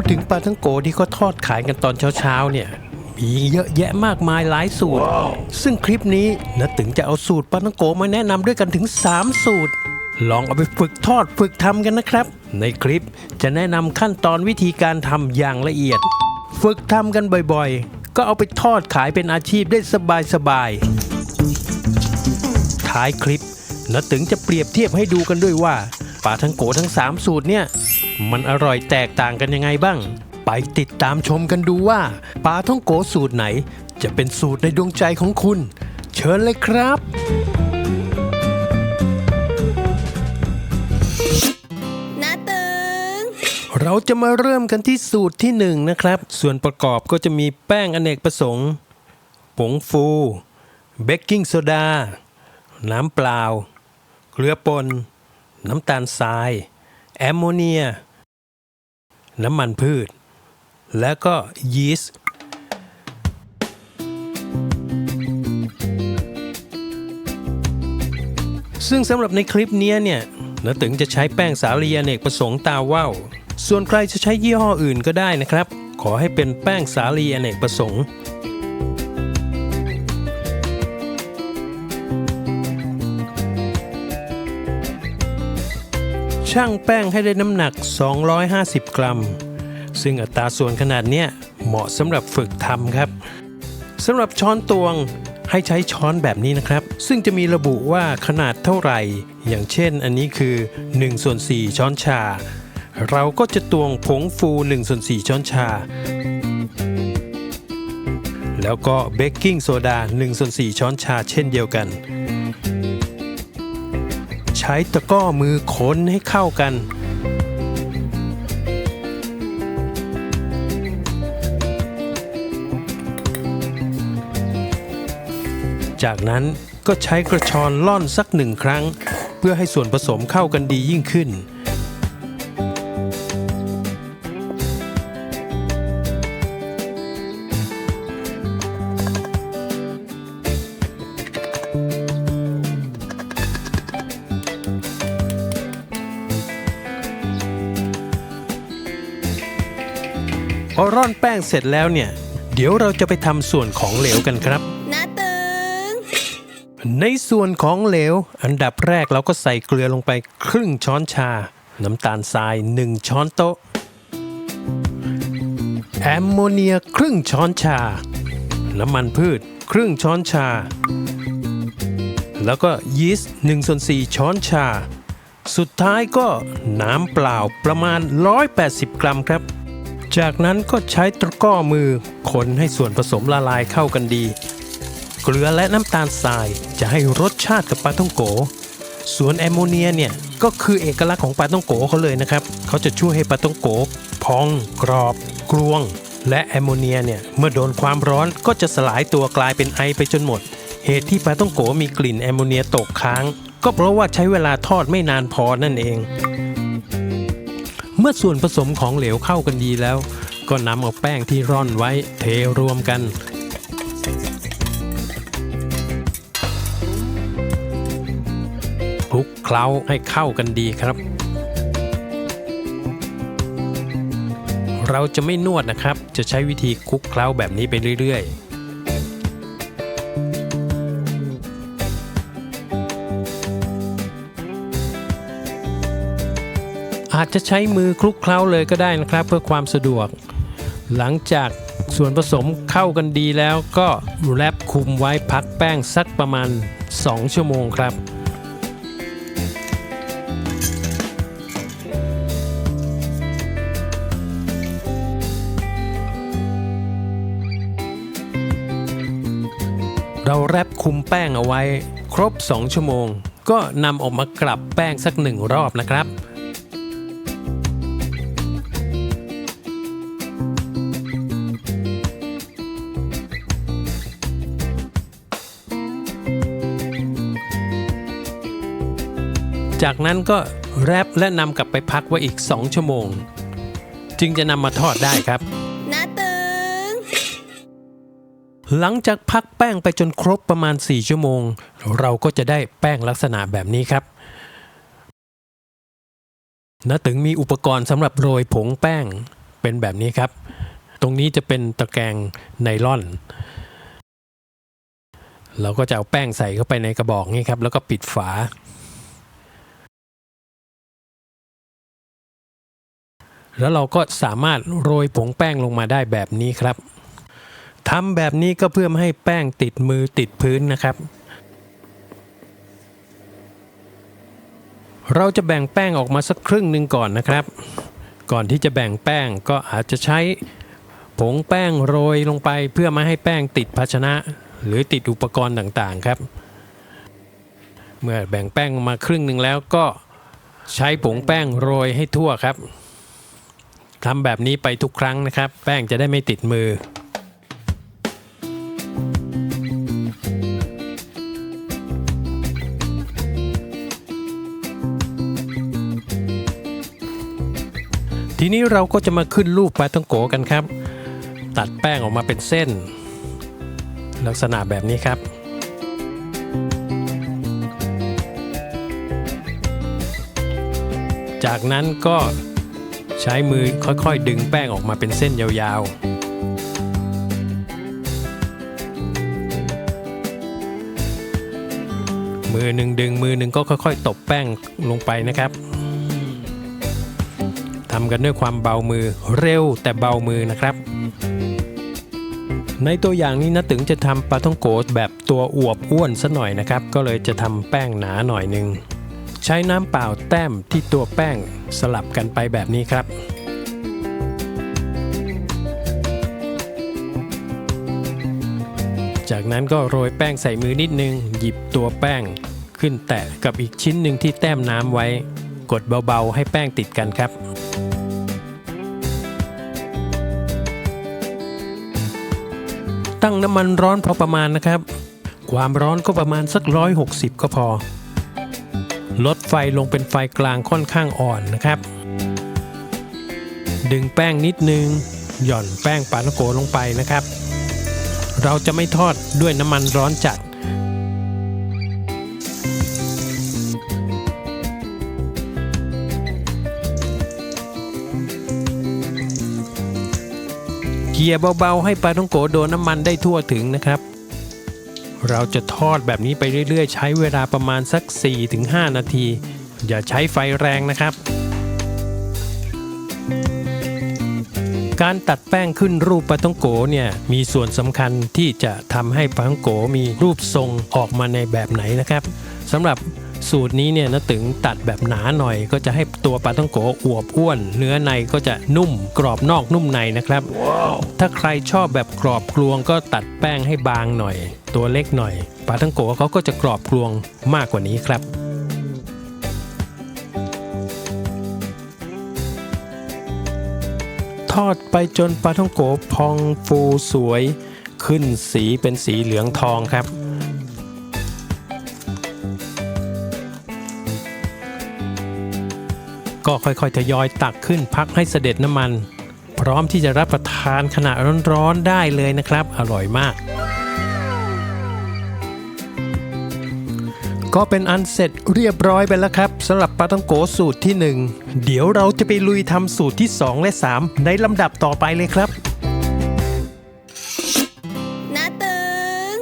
พูดถึงปลาทั้งโกที่เขาทอดขายกันตอนเช้าๆเนี่ยมีเยอะแยะมากมายหลายสูตร ซึ่งคลิปนี้นะตึงจะเอาสูตรปลาทั้งโกมาแนะนำด้วยกันถึง 3 สูตร ลองเอาไปฝึกทอดฝึกทำกันนะครับ ในคลิปจะแนะนำขั้นตอนวิธีการทำอย่างละเอียด ฝึกทำกันบ่อยๆ ก็เอาไปทอดขายเป็นอาชีพได้สบายๆท้ายคลิปนะตึงจะเปรียบเทียบให้ดูกันด้วยว่าปลาทั้งโกทั้ง 3 สูตรเนี่ย มันอร่อยแตกต่างกันยังไงบ้าง ไปติดตามชมกันดูว่าปลาท่องโกสูตรไหน จะเป็นสูตรในดวงใจของคุณ เชิญเลยครับนาตึงเราจะมาเริ่มกันที่สูตรที่หนึ่งนะครับ ส่วนประกอบก็จะมีแป้งอเนกประสงค์ ผงฟู เบกกิ้งโซดา น้ำเปล่า เกลือป่นน้ำตาลทราย แอมโมเนีย น้ำมันพืช และก็ยีสต์ซึ่งสำหรับในคลิปนี้เนี่ยนาตึงจะใช้แป้งสาลีอเนกประสงค์ตาว่าวส่วนใครจะใช้ยี่ห้ออื่นก็ได้นะครับ ขอให้เป็นแป้งสาลีอเนกประสงค์ ช่างแป้งให้ได้น้ำหนัก 250 กรัม ซึ่งอัตราส่วนขนาดเนี้ยเหมาะสำหรับฝึกทำครับสำหรับช้อนตวงให้ใช้ช้อนแบบนี้นะครับ ซึ่งจะมีระบุว่าขนาดเท่าไหร่ อย่างเช่นอันนี้คือ1ส่วน4ช้อนชา เราก็จะตวงผงฟู1ส่วน4ช้อนชา แล้วก็เบกกิ้งโซดา1ส่วน4ช้อนชาเช่นเดียวกัน ช้ตะก้อมือคนให้เข้ากัน จากนั้นก็ใช้กระชอนล่อนสักหนึ่งครั้ง เพื่อให้ส่วนผสมเข้ากันดียิ่งขึ้น อร่อนแป้งเสร็จแล้วเนี่ย เดี๋ยวเราจะไปทำส่วนของเหลวกันครับนาตึง ในส่วนของเหลว อันดับแรกเราก็ใส่เกลือลงไปครึ่งช้อนชา น้ำตาลทราย 1 ช้อนโต๊ะ แอมโมเนียครึ่งช้อนชา น้ำมันพืช ครึ่งช้อนชา แล้วก็ยีสต์1ส่วน4ช้อนชา สุดท้ายก็น้ำเปล่าประมาณ 180 กรัมครับ จากนั้นก็ใช้ตะกร้อมือคนให้ส่วนผสมละลายเข้ากันดี เกลือและน้ำตาลทรายจะให้รสชาติกับปลาท่องโก ส่วนแอมโมเนียเนี่ยก็คือเอกลักษณ์ของปลาท่องโกเขาเลยนะครับ เขาจะช่วยให้ปลาท่องโก พอง กรอบ กรวง และแอมโมเนียเนี่ยเมื่อโดนความร้อนก็จะสลายตัวกลายเป็นไอไปจนหมด เหตุที่ปลาท่องโกมีกลิ่นแอมโมเนียตกค้าง ก็เพราะว่าใช้เวลาทอดไม่นานพอนั่นเอง เมื่อส่วนผสมของเหลวเข้ากันดีแล้ว ก็นำเอาแป้งที่ร่อนไว้เทรวมกัน คลุกเคล้าให้เข้ากันดีครับ เราจะไม่นวดนะครับ จะใช้วิธีคลุกเคล้าแบบนี้ไปเรื่อยๆ อาจจะใช้มือคลุกเคล้าเลยก็ได้นะครับ เพื่อความสะดวก หลังจากส่วนผสมเข้ากันดีแล้วก็แรปคุมไว้พักแป้งสักประมาณ 2 ชั่วโมงครับเราแรปคุมแป้งเอาไว้ ครบ 2 ชั่วโมง ก็นำออกมากลับแป้งสักหนึ่งรอบนะครับ จากนั้นก็แรปและนำกลับไปพักไว้อีก 2 ชั่วโมง จึงจะนำมาทอดได้ครับ นาตึง หลังจากพักแป้งไปจนครบประมาณ 4 ชั่วโมง เราก็จะได้แป้งลักษณะแบบนี้ครับณตึงมีอุปกรณ์สำหรับโรยผงแป้งเป็นแบบนี้ครับ ตรงนี้จะเป็นตะแกรงไนล่อน เราก็จะเอาแป้งใส่เข้าไปในกระบอกนี้ครับ แล้วก็ปิดฝา แล้วเราก็สามารถโรยผงแป้งลงมาได้แบบนี้ครับทำแบบนี้ก็เพื่อไม่ให้แป้งติดมือติดพื้นนะครับ เราจะแบ่งแป้งออกมาสักครึ่งหนึ่งก่อนนะครับ ก่อนที่จะแบ่งแป้งก็อาจจะใช้ผงแป้งโรยลงไปเพื่อไม่ให้แป้งติดภาชนะ หรือติดอุปกรณ์ต่างๆครับ เมื่อแบ่งแป้งมาครึ่งหนึ่งแล้วก็ใช้ผงแป้งโรยให้ทั่วครับ ทำแบบนี้ไปทุกครั้งนะครับ แป้งจะได้ไม่ติดมือ ทีนี้เราก็จะมาขึ้นรูปปลาต้องโกกันครับ ตัดแป้งออกมาเป็นเส้น ลักษณะแบบนี้ครับจากนั้นก็ ใช้มือค่อยๆ ดึงแป้งออกมาเป็นเส้นยาวๆมือหนึ่งดึงมือหนึ่งก็ค่อย ๆ ตบแป้งลงไปนะครับทำกันด้วยความเบามือเร็วแต่เบามือนะครับ ในตัวอย่างนี้นะตึงจะทำปลาท่องโกแบบตัวอวบอ้วนซะหน่อยนะครับ ก็เลยจะทำแป้งหนาหน่อยหนึ่ง ใช้น้ำเปล่าแต้มที่ตัวแป้งสลับกันไปแบบนี้ครับ จากนั้นก็โรยแป้งใส่มือนิดนึง หยิบตัวแป้งขึ้นแตะกับอีกชิ้นหนึ่งที่แต้มน้ำไว้ กดเบาๆ ให้แป้งติดกันครับตั้งน้ำมันร้อนพอประมาณนะครับ ความร้อนก็ประมาณสัก 160 ก็พอ ไฟลงเป็นไฟกลางค่อนข้างอ่อนนะครับ ดึงแป้งนิดนึง หย่อนแป้งปานโกลงไปนะครับ เราจะไม่ทอดด้วยน้ำมันร้อนจัด เกี่ยเบาๆให้ปลาท่องโกโดนน้ำมันได้ทั่วถึงนะครับ เราจะทอดแบบนี้ไปเรื่อยๆ ใช้เวลาประมาณสัก 4-5 นาที อย่าใช้ไฟแรงนะครับ การตัดแป้งขึ้นรูปปาท่องโกเนี่ยมีส่วนสำคัญที่จะทำให้ปาท่องโกมีรูปทรงออกมาในแบบไหนนะครับสำหรับสูตรนี้เนี่ยนะตึงตัดแบบหนาหน่อย ก็จะให้ตัวปลาท่องโกอวบอ้วน เนื้อในก็จะนุ่มกรอบนอกนุ่มในนะครับถ้าใครชอบแบบกรอบกลวงก็ตัดแป้งให้บางหน่อย ตัวเล็กหน่อยปลาท่องโกเขาก็จะกรอบกลวงมากกว่านี้ครับ ทอดไปจนปลาท่องโกพองฟูสวย ขึ้นสีเป็นสีเหลืองทองครับก็ค่อยๆทยอยตักขึ้นพักให้เสด็จน้ำมัน พร้อมที่จะรับประทานขณะร้อนๆได้เลยนะครับ อร่อยมาก ก็เป็นอันเสร็จเรียบร้อยไปแล้วครับสำหรับปลาต้องโกสูตรที่ 1 เดี๋ยวเราจะไปลุยทำสูตรที่ 2 และ 3 ในลำดับต่อไปเลยครับนาตึง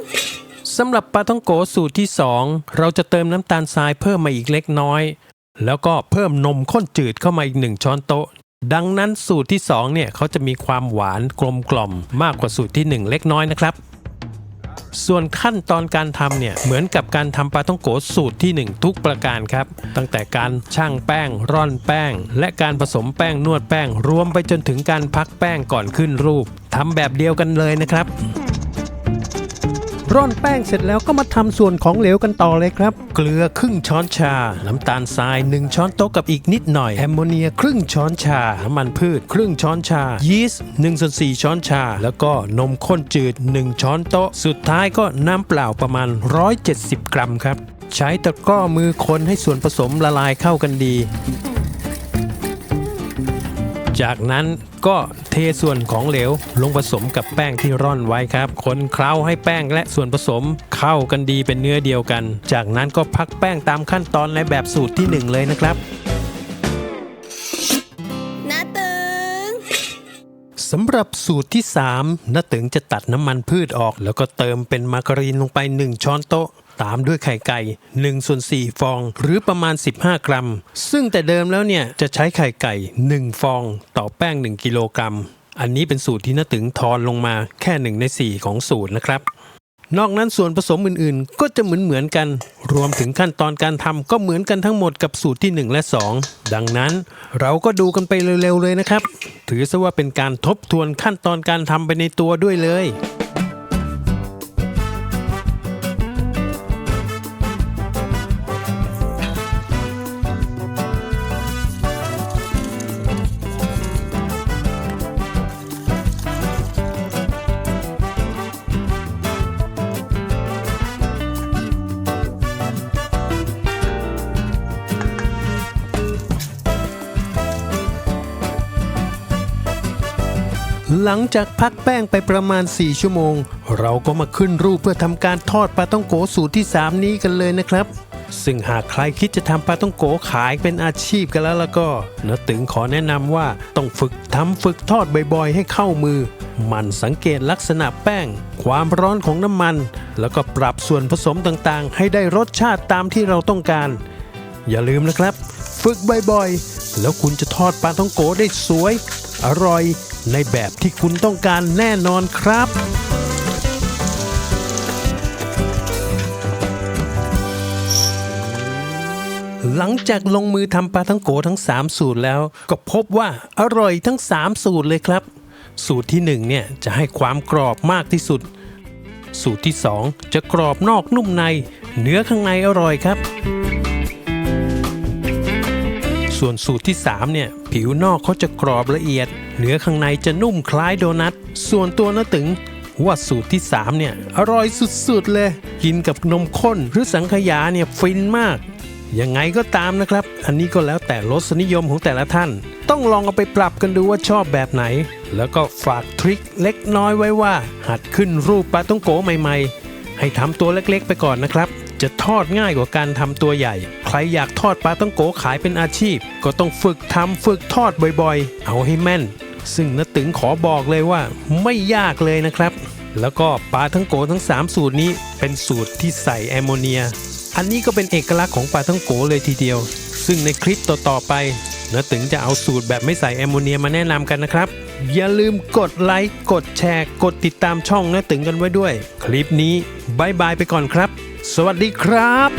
สำหรับปลาท่องโกสูตรที่ 2 เราจะเติมน้ำตาลทรายเพิ่มมาอีกเล็กน้อย แล้วก็เพิ่มนมข้นจืดเข้ามาอีก 1 ช้อนโต๊ะ ดังนั้นสูตรที่ 2 เนี่ยเขาจะมีความหวานกลมกล่อมมากกว่าสูตรที่ 1 เล็กน้อยนะครับ ส่วนขั้นตอนการทำเนี่ยเหมือนกับการทำปลาท่องโกสูตรที่ 1 ทุกประการครับ ตั้งแต่การช่างแป้ง ร่อนแป้ง และการผสมแป้งนวดแป้ง รวมไปจนถึงการพักแป้งก่อนขึ้นรูปทำแบบเดียวกันเลยนะครับ ร่อนแป้งเสร็จแล้วก็มาทำส่วนของเหลวกันต่อเลยครับ เกลือครึ่งช้อนชา น้ำตาลทราย 1 ช้อนโต๊ะกับอีกนิดหน่อยแอมโมเนียครึ่งช้อนชา น้ำมันพืช ครึ่งช้อนชา ยีสต์1ส่วน4ช้อนชา แล้วก็นมข้นจืด 1 ช้อนโต๊ะ สุดท้ายก็น้ำเปล่าประมาณ 170 กรัมครับ ใช้ตะกร้อมือคนให้ส่วนผสมละลายเข้ากันดี จากนั้นก็เทส่วนของเหลวลงผสมกับแป้งที่ร่อนไว้ครับ คนเคล้าให้แป้งและส่วนผสมเข้ากันดีเป็นเนื้อเดียวกัน จากนั้นก็พักแป้งตามขั้นตอนในแบบสูตรที่ 1 เลยนะครับนาตึงสำหรับสูตรที่3น้าตึงจะตัดน้ำมันพืชออก แล้วก็เติมเป็นมาการีนลงไป 1 ช้อนโต๊ะ ตามด้วยไข่ไก่1ส่วน4ฟอง หรือประมาณ 15 กรัม ซึ่งแต่เดิมแล้วเนี่ยจะใช้ไข่ไก่ 1 ฟองต่อแป้ง 1 กิโลกรัม อันนี้เป็นสูตรที่น้าตึงทอนลงมาแค่1ใน 4 ของสูตรนะครับ นอกนั้นส่วนผสมอื่นๆ ก็จะเหมือนเหมือนๆกัน รวมถึงขั้นตอนการทำก็เหมือนกันทั้งหมดกับสูตรที่ 1 และ 2 ดังนั้นเราก็ดูกันไปเร็วๆเลยนะครับ ถือซะว่าเป็นการทบทวนขั้นตอนการทำไปในตัวด้วยเลย หลังจากพักแป้งไปประมาณ 4 ชั่วโมง เราก็มาขึ้นรูปเพื่อทำการทอดปลาต้องโกสูตรที่ 3 นี้กันเลยนะครับ ซึ่งหากใครคิดจะทำปลาต้องโกขายเป็นอาชีพกันแล้วแล้วก็นะตึงขอแนะนำว่าต้องฝึกทำฝึกทอดบ่อยๆ ให้เข้ามือ มันสังเกตลักษณะแป้ง ความร้อนของน้ำมัน แล้วก็ปรับส่วนผสมต่างๆ ให้ได้รสชาติตามที่เราต้องการ อย่าลืมนะครับ ฝึกบ่อยๆ แล้วคุณจะทอดปลาท่องโกได้สวย อร่อย ในแบบที่คุณต้องการแน่นอนครับ หลังจากลงมือทำปลาทั้งโกทั้ง 3 สูตรแล้ว ก็พบว่าอร่อยทั้ง 3 สูตรเลยครับ สูตรที่1เนี่ยจะให้ความกรอบมากที่สุด สูตรที่ 2 จะกรอบนอกนุ่มใน เนื้อข้างในอร่อยครับ ส่วนสูตรที่ 3 เนี่ย ผิวนอกเขาจะกรอบละเอียด เนื้อข้างในจะนุ่มคล้ายโดนัท ส่วนตัวน้าตึงว่าสูตรที่ 3 เนี่ย อร่อยสุดๆเลย กินกับนมข้นหรือสังขยาเนี่ย ฟินมาก ยังไงก็ตามนะครับ อันนี้ก็แล้วแต่รสนิยมของแต่ละท่าน ต้องลองเอาไปปรับกันดูว่าชอบแบบไหน แล้วก็ฝากทริคเล็กน้อยไว้ว่า หัดขึ้นรูปปลาต้องโกใหม่ ๆ ให้ทำตัวเล็กๆ ไปก่อนนะครับ จะทอดง่ายกว่าการทำตัวใหญ่ ใครอยากทอดปลาต้องโกขายเป็นอาชีพ ก็ต้องฝึกทำฝึกทอดบ่อยๆ เอาให้แม่น ซึ่งน้าตึงขอบอกเลยว่าไม่ยากเลยนะครับ แล้วก็ปลาทั้งโกทั้ง 3 สูตรนี้ เป็นสูตรที่ใส่แอมโมเนีย อันนี้ก็เป็นเอกลักษณ์ของปลาทั้งโกเลยทีเดียว ซึ่งในคลิปต่อๆไปน้าตึงจะเอาสูตรแบบไม่ใส่แอมโมเนียมาแนะนำกันนะครับอย่าลืมกดไลค์ กดแชร์ กดติดตามช่องน้าตึงกันไว้ด้วย คลิปนี้บายบายไปก่อนครับ สวัสดีครับ